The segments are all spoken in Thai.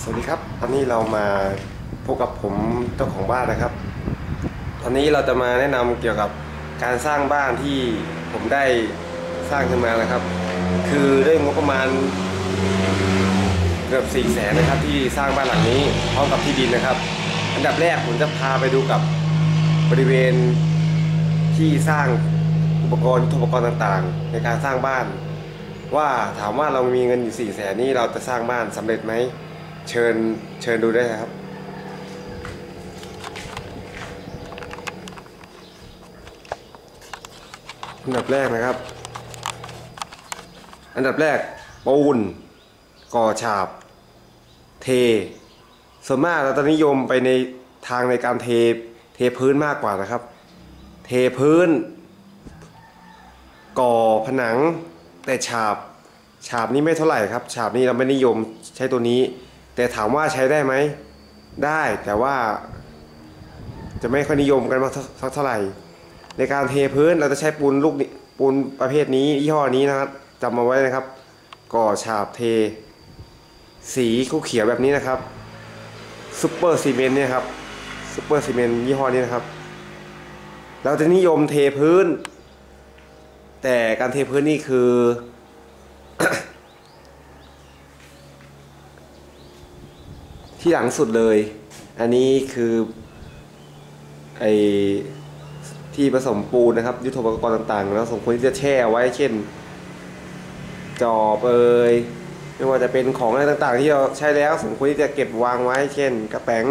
สวัสดีครับ ตอนนี้เรามาพบกับผมเจ้าของบ้านนะครับ ตอนนี้เราจะมาแนะนำเกี่ยวกับการสร้างบ้านที่ผมได้สร้างขึ้นมานะครับ คือด้วยงบประมาณเกือบ4ี่แสนนะครับที่สร้างบ้านหลังนี้พร้อมกับที่ดินนะครับ อันดับแรกผมจะพาไปดูกับบริเวณที่สร้างอุปกรณ์ยุทโธปกรณ์ต่างๆ ในการสร้างบ้าน ว่าถามว่าเรามีเงินอยู่4ี่แสนนี่เราจะสร้างบ้านสำเร็จไหม เชิญเชิญดูได้ครับ อันดับแรกนะครับ อันดับแรกปูนก่อฉาบ เท ส่วนมากเราจะนิยมไปในทางในการเทเทพื้นมากกว่านะครับ เทพื้น ก่อผนังแต่ฉาบ ฉาบนี้ไม่เท่าไหร่ครับ ฉาบนี้เราไม่นิยมใช้ตัวนี้ แต่ถามว่าใช้ได้ไหม ได้แต่ว่า จะไม่ค่อยนิยมกันมากสักเท่าไหร่ ในการเทพื้นเราจะใช้ปูนลูกปูนประเภทนี้ยี่ห้อนี้นะครับจำมาไว้นะครับ ก่อฉาบเท สีคู่เขียวแบบนี้นะครับซูเปอร์ซีเมนต์เนี่ยครับซูเปอร์ซีเมนต์ยี่ห้อนี้นะครับ เราจะนิยมเทพื้น แต่การเทพื้นนี่คือ ที่หลังสุดเลย อันนี้คือไอที่ผสมปูนนะครับ ยุทโธปกรณ์ต่างๆ แล้วสมควรที่จะแช่ไว้เช่น จอบเอ่ยไม่ว่าจะเป็นของอะไรต่างๆ ที่เราใช้แล้วสมควรที่จะเก็บวางไว้ เช่น กระแป๋ง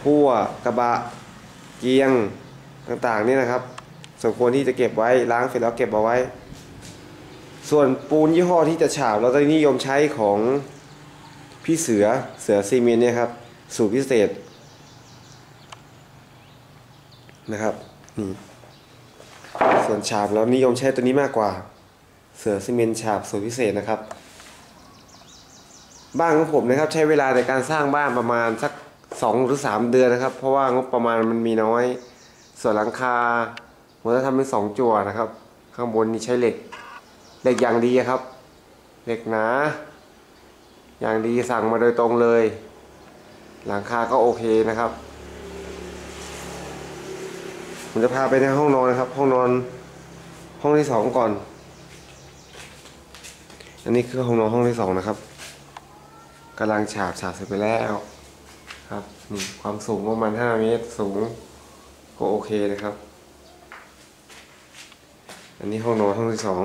พั่วกระบะเกียงต่างๆนี่นะครับสมควรที่จะเก็บไว้ล้างเสร็จแล้วเก็บเอาไว้ ส่วนปูนยี่ห้อที่จะฉาบเราจะนิยมใช้ของ พี่เสือเสือซีเมนเนี่ยครับ สูตรพิเศษนะครับนี่ส่วนฉาบเรานิยมใช้ตัวนี้มากกว่า เสือซีเมนฉาบสูตรพิเศษนะครับ บ้านของผมนะครับ ใช้เวลาในการสร้างบ้านประมาณสักสองหรือสามเดือนนะครับ เพราะว่างบประมาณมันมีน้อย ส่วนหลังคาผมจะทำเป็นสองจั่วนะครับ ข้างบนนี่ใช้เหล็กเหล็กอย่างดีครับเหล็กหนา อย่างดีสั่งมาโดยตรงเลย หลังคาก็โอเคนะครับผมจะพาไปในห้องนอนนะครับ ห้องนอนห้องที่สองก่อน อันนี้คือห้องนอนห้องที่สองนะครับกำลังฉาบฉาบเสร็จไปแล้วครับนี่ความสูงประมาณห้าเมตรสูงก็โอเคนะครับ อันนี้ห้องนอนห้องที่สอง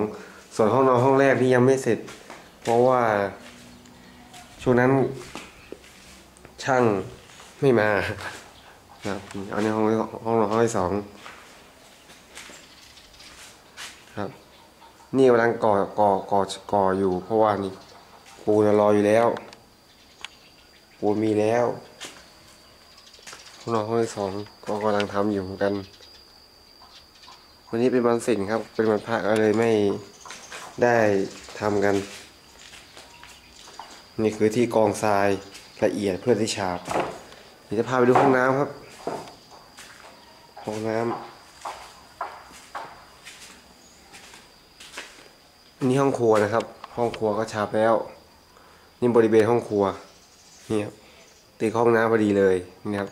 ส่วนห้องนอนห้องแรกนี่ยังไม่เสร็จ เพราะว่า ช่วงนั้น ช่างไม่มาครับอันนี้ห้องห้องห้องที่สองครับนี่กำลังก่อก่อก่อก่ออยู่ เพราะว่านี่ปูนรออยู่แล้ว ปูนมีแล้วห้องนอนห้องที่สองก็กำลังทำอยู่เหมือนกันวันนี้เป็นวันศิลป์ครับ เป็นวันพระก็เลยไม่ได้ทำกัน นี่คือที่กองทรายละเอียดเพื่อที่ฉาบเดี๋ยวจะพาไปดูห้องน้ำครับ ห้องน้ำนนี้ห้องครัวนะครับ ห้องครัวก็ฉาบแล้ว นี่บริเวณห้องครัวนี่ครับตีห้องน้ำพอดีเลยนี่ครับ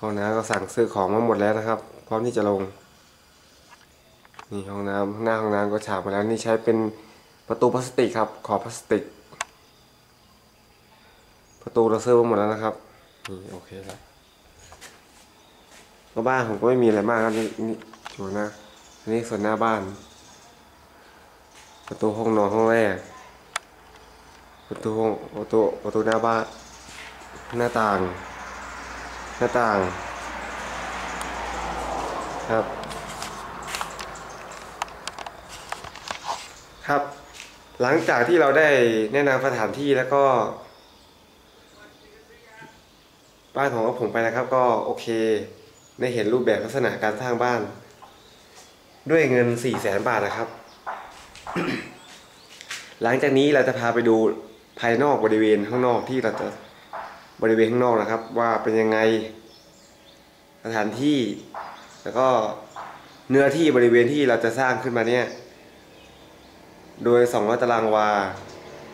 ห้องน้ำก็สั่งซื้อของมาหมดแล้วนะครับ พร้อมที่จะลงนี่ห้องน้ำหน้าห้องน้ำก็ฉาบมาแล้วนี่ใช้เป็นประตูพลาสติกครับขอบพลาสติก ประตูเราซื้อมาหมดแล้วนะครับนี่โอเคแล้วก็บ้านผมก็ไม่มีอะไรมากครับนี่นี่จูนะอันนี้ส่วนหน้าบ้าน ประตูห้องนอนห้องแรก ประตูห้องประตูประตูหน้าบ้าน หน้าต่าง หน้าต่าง ครับ ครับ หลังจากที่เราได้แนะนำสถานที่แล้วก็ บ้านของผมไปนะครับก็โอเคได้เห็นรูปแบบลักษณะการสร้างบ้าน ด้วยเงิน4ี่แสนบาทนะครับ หลังจากนี้เราจะพาไปดูภายนอกบริเวณข้างนอกที่เราจะบริเวณข้างนอกนะครับ ว่าเป็นยังไงสถานที่ แล้วก็เนื้อที่บริเวณที่เราจะสร้างขึ้นมาเนี่ย โดย200ตารางวา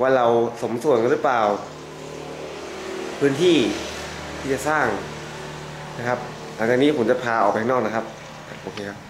ว่าเราสมส่วนกันหรือเปล่า พื้นที่ ที่จะสร้างนะครับหลังจากนี้ผมจะพาออกไปข้างนอกนะครับโอเคครับ